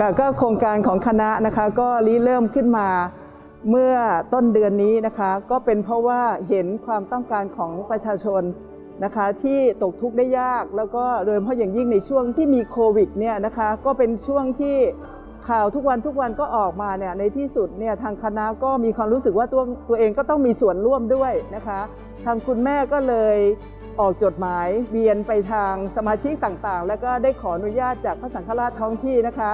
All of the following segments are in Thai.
ค่ะก็โครงการของคณะนะคะก็ริเริ่มขึ้นมาเมื่อต้นเดือนนี้นะคะ ก็เป็นเพราะว่าเห็นความต้องการของประชาชน นะคะที่ตกทุกข์ได้ยากแล้วก็โดยเฉพาะอย่างยิ่งในช่วงที่มีโควิดเนี่ยนะคะก็เป็นช่วงที่ข่าวทุกวันทุกวันก็ออกมาเนี่ยในที่สุดเนี่ยทางคณะก็มีความรู้สึกว่าตัวตัวเองก็ต้องมีส่วนร่วมด้วยนะคะ ทางคุณแม่ก็เลยออกจดหมายเวียนไปทางสมาชิกต่างๆ แล้วก็ได้ขออนุญาตจากพระสังฆราชท้องที่นะคะ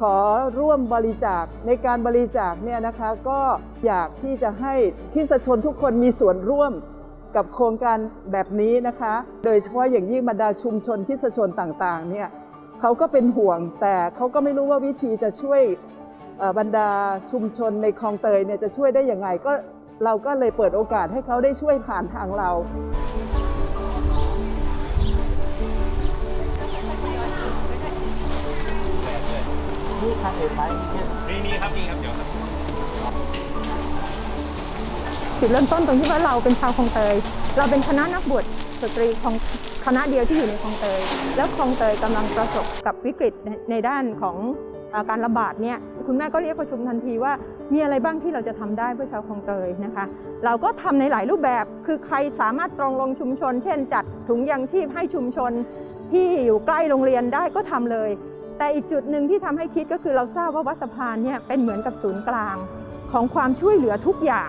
ขอร่วมบริจาคในการบริจาคเนี่ยนะคะก็อยากที่จะให้คริสชนทุกคนมีส่วนร่วม กับโครงการแบบนี้นะคะ โดยเฉพาะอย่างยิ่งบรรดาชุมชนคริสชนต่างๆเนี่ยเขาก็เป็นห่วงแต่เขาก็ไม่รู้ว่าวิธีจะช่วยบรรดาชุมชนในคลองเตยเนี่ยจะช่วยได้ยังไงก็เราก็เลยเปิดโอกาสให้เขาได้ช่วยผ่านทางเรานี่คันอื่นไหมเนี่ยมีมีครับมีครับเดี๋ยวครับ จุดเริ่มต้นตรงที่ว่าเราเป็นชาวคลองเตย เราเป็นคณะนักบวชสตรีของคณะเดียวที่อยู่ในคลองเตย แล้วคลองเตยกำลังประสบกับวิกฤตในด้านของการระบาดเนี่ยคุณแม่ก็เรียกประชุมทันทีว่ามีอะไรบ้างที่เราจะทำได้เพื่อชาวคลองเตยนะคะ เราก็ทำในหลายรูปแบบคือใครสามารถตรงลงชุมชน เช่น จัดถุงยางชีพให้ชุมชนที่อยู่ใกล้โรงเรียนได้ก็ทำเลย แต่อีกจุดหนึ่งที่ทำให้คิดก็คือเราทราบว่าวัดสะพานเนี่ยเป็นเหมือนกับศูนย์กลางของความช่วยเหลือทุกอย่าง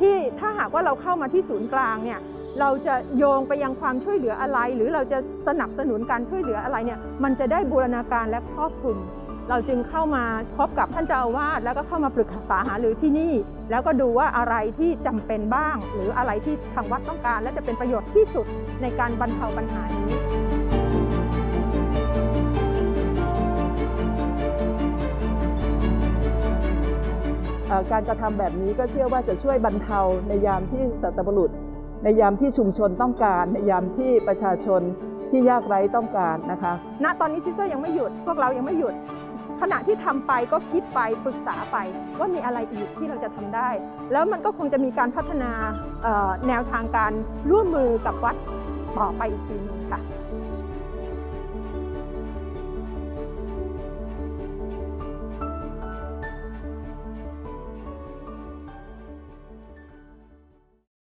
ที่ถ้าหากว่าเราเข้ามาที่ศูนย์กลางเนี่ยเราจะโยงไปยังความช่วยเหลืออะไร หรือเราจะสนับสนุนการช่วยเหลืออะไรเนี่ยมันจะได้บูรณาการและครอบคลุม เราจึงเข้ามาพบกับท่านเจ้าอาวาสแล้วก็เข้ามาปรึกษาหารือที่นี่ แล้วก็ดูว่าอะไรที่จำเป็นบ้าง หรืออะไรที่ทางวัดต้องการ และจะเป็นประโยชน์ที่สุดในการบรรเทาปัญหานี้ การกระทำแบบนี้ก็เชื่อว่าจะช่วยบรรเทาในยามที่สัตว์บุรุษ ในยามที่ชุมชนต้องการ ในยามที่ประชาชนที่ยากไร้ต้องการนะคะ ณ ตอนนี้ซิเตอร์ยังไม่หยุด พวกเรายังไม่หยุด ขณะที่ทำไปก็คิดไปปรึกษาไปว่ามีอะไรอีกที่เราจะทำได้ แล้วมันก็คงจะมีการพัฒนาแนวทางการร่วมมือกับวัดต่อไปอีกทีหนึงค่ะ